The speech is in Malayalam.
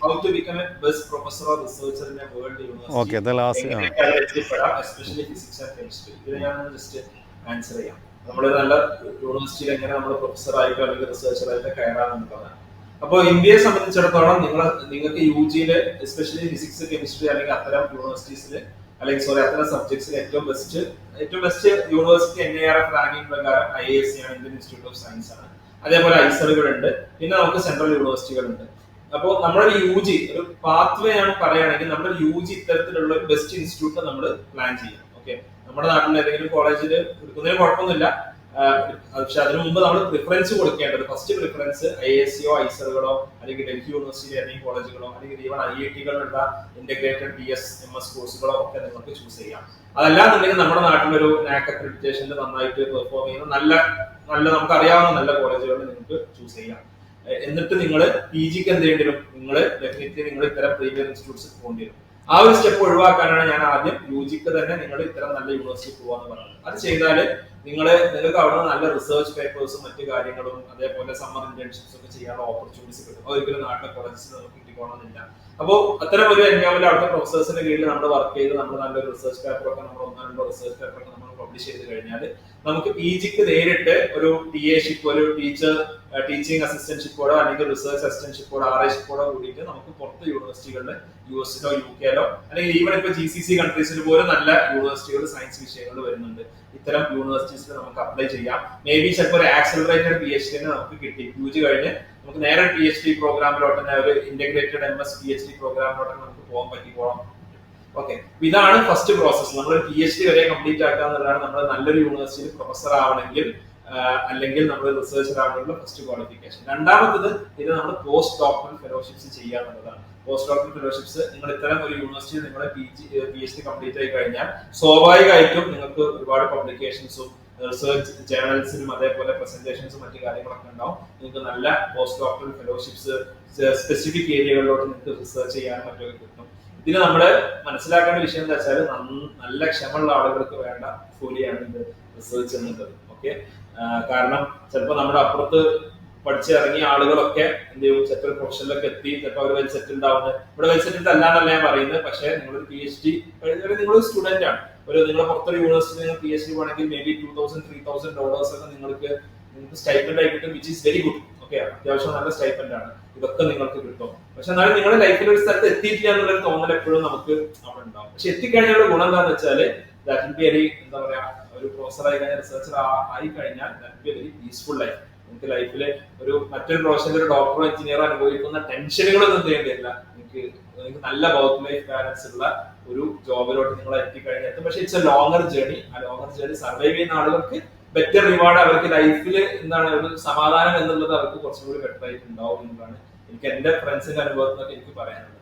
How to become a best professor or researcher in a world okay അത് ലാസ്റ്റ് ആ എസ്പെഷ്യലി ഫിസിക്സ് ആൻഡ് കെമിസ്ട്രി ഇത് ഞാൻ ജസ്റ്റ് ആൻസർ ചെയ്യാം. നമ്മൾ നല്ല യൂണിവേഴ്സിറ്റിയിൽ എങ്ങനെ നമ്മൾ പ്രൊഫസർ ആയിട്ടോ അല്ലെങ്കിൽ റിസർച്ചർ ആയിട്ടോ കയറാമെന്നുള്ളതാണ് അപ്പോൾ ഇന്ത്യയെ സംബന്ധിച്ചിടത്തോളം നിങ്ങൾ നിങ്ങൾക്ക് യു ജിയിൽ എസ്പെഷ്യലി ഫിസിക്സ് കെമിസ്ട്രി അല്ലെങ്കിൽ അത്തരം യൂണിവേഴ്സിറ്റീസിൽ അല്ലെങ്കിൽ സോറി അത്തരം സബ്ജക്ട്സിൽ ഏറ്റവും ബെസ്റ്റ് ഏറ്റവും best university N I R F ranking പ്രകാരം ഐ എസ് സി ആണ്. ഇന്ത്യൻ ഇൻസ്റ്റിറ്റ്യൂട്ട് ഓഫ് സയൻസ് ആണ് അതേപോലെ ഐസറുകളുണ്ട് പിന്നെ നമുക്ക് സെൻട്രൽ യൂണിവേഴ്സിറ്റികളുണ്ട് അപ്പോൾ നമ്മുടെ യു ജി ഒരു പാത്വേ ആണ് പറയുകയാണെങ്കിൽ നമ്മുടെ യു ജി ഇത്തരത്തിലുള്ള ഒരു ബെസ്റ്റ് ഇൻസ്റ്റിറ്റ്യൂട്ട് നമ്മൾ പ്ലാൻ ചെയ്യണം ഓക്കെ നമ്മുടെ നാട്ടിൽ ഏതെങ്കിലും കോളേജിൽ എടുക്കുന്നതിന് കുഴപ്പമൊന്നുമില്ല. പക്ഷെ അതിനു മുമ്പ് നമ്മൾ പ്രിഫറൻസ് കൊടുക്കേണ്ടത് ഫസ്റ്റ് പ്രിഫറൻസ് ഐ എസ് സിയോ ഐസറുകളോ അല്ലെങ്കിൽ ഡൽഹി യൂണിവേഴ്സിറ്റി ഏതെങ്കിലും കോളേജുകളോ അല്ലെങ്കിൽ even I I ടികളുള്ള integrated B S M S കോഴ്സുകളോ ഒക്കെ നിങ്ങൾക്ക് ചൂസ് ചെയ്യാം. അതല്ലാന്നുണ്ടെങ്കിൽ നമ്മുടെ നാട്ടിലൊരു നാക് അക്രഡിറ്റേഷനിൽ നന്നായിട്ട് പെർഫോം ചെയ്യുന്ന നല്ല നല്ല നമുക്ക് അറിയാവുന്ന നല്ല കോളേജുകൾ നിങ്ങൾക്ക് ചൂസ് ചെയ്യാം. എന്നിട്ട് നിങ്ങൾ പി ജിക്ക് എന്ത് ചെയ്യേണ്ടി വരും? നിങ്ങൾ ഡെഫിനറ്റ്ലി നിങ്ങൾ ഇത്തരം പ്രീമിയർ ഇൻസ്റ്റിറ്റ്യൂട്ട്സ് പോകേണ്ടി വരും. ആ ഒരു സ്റ്റെപ്പ് ഒഴിവാക്കാനാണ് ഞാൻ ആദ്യം യു ജിക്ക് തന്നെ നിങ്ങൾ ഇത്തരം നല്ല യൂണിവേഴ്സിറ്റി പോകാന്ന് പറയുന്നത് അത് ചെയ്താൽ നിങ്ങൾ നിങ്ങൾക്ക് അവിടെ നിന്ന് നല്ല റിസർച്ച് പേപ്പേഴ്സും മറ്റു കാര്യങ്ങളും അതേപോലെ സമ്മർ ഇന്റേൺഷിപ്സ് ഒക്കെ ചെയ്യാനുള്ള ഓപ്പർച്യൂണിറ്റീസ് കിട്ടും. ഒരിക്കലും നാട്ടിലെ കോളേജസ് നമുക്ക് കിട്ടിക്കോണമെന്നില്ല. അപ്പോൾ അത്തരം ഒരു എൻവയോൺമെന്റ് അവിടുത്തെ പ്രൊഫസേഴ്സിന്റെ കീഴിൽ നമ്മൾ വർക്ക് ചെയ്ത് നമ്മൾ നല്ലൊരു റിസർച്ച് പേപ്പർ ഒക്കെ നമ്മൾ ഒന്നോ രണ്ടോ റിസർച്ച് പേപ്പർ ഒക്കെ നമ്മൾ പബ്ലിഷ് ചെയ്ത് കഴിഞ്ഞാൽ നമുക്ക് പി ജിക്ക് നേരിട്ട് ഒരു ടി എ ഷിപ്പ് ഒരു ടീച്ചർ ടീച്ചിങ് അസിസ്റ്റൻഷിപ്പോടോ അല്ലെങ്കിൽ റിസർച്ച് അസിസ്റ്റൻഷിപ്പോടോ ആർ ഐ ഷിപ്പോടോ കൂടിയിട്ട് നമുക്ക് പുറത്ത് യൂണിവേഴ്സിറ്റികളിൽ യു എസിലോ യു കെയിലോ അല്ലെങ്കിൽ ഈവൻ ഇപ്പൊ ജി സി സി കൺട്രീസിൽ പോലും നല്ല യൂണിവേഴ്സിറ്റികൾ സയൻസ് വിഷയങ്ങൾ വരുന്നുണ്ട്. ഇത്തരം യൂണിവേഴ്സിറ്റീസിൽ നമുക്ക് അപ്ലൈ ചെയ്യാം. മേ ബി ചിലപ്പോൾ ഒരു ആക്സലറേറ്റഡ് പി എച്ച് ഡി നമുക്ക് കിട്ടി. യു ജി കഴിഞ്ഞ് നമുക്ക് നേരെ പി എച്ച് ഡി പ്രോഗ്രാമിലോട്ട് തന്നെ ഒരു integrated M S P H D പ്രോഗ്രാമിലോട്ട് നമുക്ക് പോകാൻ പറ്റി പോകാം ഓക്കെ ഇതാണ് ഫസ്റ്റ് പ്രോസസ് നമ്മൾ പി എച്ച് ഡി വരെ കംപ്ലീറ്റ് ആക്കുക എന്നുള്ളതാണ് നമ്മൾ നല്ലൊരു യൂണിവേഴ്സിറ്റിയിൽ പ്രൊഫസർ ആവണമെങ്കിൽ അല്ലെങ്കിൽ നമ്മൾ റിസർച്ചർ ആവണമെങ്കിൽ ഫസ്റ്റ് ക്വാളിഫിക്കേഷൻ രണ്ടാമത്തത് ഇത് നമ്മൾ പോസ്റ്റ് ഡോക്ടറൽ ഫെലോഷിപ്സ് ചെയ്യുക എന്നുള്ളതാണ്. പോസ്റ്റ് ഡോക്ടറൽ ഫെലോഷിപ്സ് നിങ്ങൾ ഇത്തരം ഒരു യൂണിവേഴ്സിറ്റി നിങ്ങളുടെ പി എച്ച് ഡി കംപ്ലീറ്റ് ആയി കഴിഞ്ഞാൽ സ്വാഭാവികമായിട്ടും നിങ്ങൾക്ക് ഒരുപാട് പബ്ലിക്കേഷൻസും റിസർച്ച് ജേണൽസിനും അതേപോലെ പ്രസന്റേഷൻസും മറ്റു കാര്യങ്ങളൊക്കെ ഉണ്ടാവും. നിങ്ങൾക്ക് നല്ല പോസ്റ്റ് ഡോക്ടറൽ ഫെലോഷിപ്സ് സ്പെസിഫിക് ഏരിയകളിലോട്ട് നിങ്ങൾക്ക് റിസർച്ച് ചെയ്യാനും മറ്റൊക്കെ കിട്ടും. ഇതിന് നമ്മൾ മനസ്സിലാക്കേണ്ട വിഷയം എന്താ വെച്ചാൽ നല്ല ക്ഷമമുള്ള ആളുകൾക്ക് വേണ്ട ജോലിയാണ് ഇത് റിസർച്ച് എന്നുള്ളത് ഓക്കെ കാരണം ചിലപ്പോൾ നമ്മുടെ അപ്പുറത്ത് പഠിച്ചിറങ്ങിയ ആളുകളൊക്കെ എന്ത് ചെയ്യും? ചിലപ്പോൾ പ്രൊഫഷനിലൊക്കെ എത്തി ചിലപ്പോൾ അവർ വെൽ സെറ്റിൽഡ് ഇവിടെ വെൽ സെറ്റിൽഡ് അല്ലാന്നല്ല ഞാൻ പറയുന്നത്. പക്ഷേ നിങ്ങളൊരു പി എച്ച് ഡി നിങ്ങളൊരു സ്റ്റുഡന്റ് ആണ്. ഒരു നിങ്ങൾ പുറത്തൊരു യൂണിവേഴ്സിറ്റി പി എച്ച് ഡി പോകണമെങ്കിൽ maybe two thousand three thousand dollars ഒക്കെ നിങ്ങൾക്ക് നിങ്ങൾക്ക് സ്റ്റൈപ്പൻഡ് ആയി കിട്ടും which is very good okay അത്യാവശ്യം നല്ല സ്റ്റൈപ്പൻഡ് ആണ്. ഇതൊക്കെ നിങ്ങൾക്ക് കിട്ടും. പക്ഷെ എന്നാലും നിങ്ങളുടെ ലൈഫിൽ ഒരു സ്ഥലത്ത് എത്തിയിട്ടില്ല എന്നുള്ളൊരു തോന്നൽ എപ്പോഴും നമുക്ക് അവിടെ ഉണ്ടാവും. പക്ഷെ എത്തിക്കഴിഞ്ഞാൽ ഗുണം എന്താണെന്ന് വെച്ചാൽ ദാറ്റ് വിൽ ബി വെരി എന്താ പറയാ ഒരു പ്രൊഫസർ ആയി കഴിഞ്ഞാൽ റിസർച്ചർ ആയി കഴിഞ്ഞാൽ that be very peaceful life നിങ്ങൾക്ക് ലൈഫിലെ ഒരു മറ്റൊരു പ്രൊഫഷനിൽ ഒരു ഡോക്ടറോ എഞ്ചിനീയറോ അനുഭവിക്കുന്ന ടെൻഷനുകളൊന്നും ചെയ്യേണ്ടി വരില്ല. നിങ്ങൾക്ക് നിങ്ങൾക്ക് നല്ല വർക്ക് ലൈഫ് ബാലൻസ് ഉള്ള ഒരു ജോബിലോട്ട് നിങ്ങൾ എത്തിക്കഴിഞ്ഞാൽ എത്തും. പക്ഷെ ഇറ്റ്സ് എ ലോങ്ങർ ജേണി ആ ലോങ്ങർ ജേണി സർവൈവ് ചെയ്യുന്ന ആളുകൾക്ക് ബെറ്റർ റിവാർഡ് അവർക്ക് ലൈഫിൽ എന്താണ് ഒരു സമാധാനം എന്നുള്ളത് അവർക്ക് കുറച്ചും കൂടി ബെറ്റർ ആയിട്ട് ഉണ്ടാവും എനിക്ക് എന്റെ ഫ്രണ്ട്സിന്റെ അനുഭവത്തിനൊക്കെ എനിക്ക് പറയാനുള്ളത്.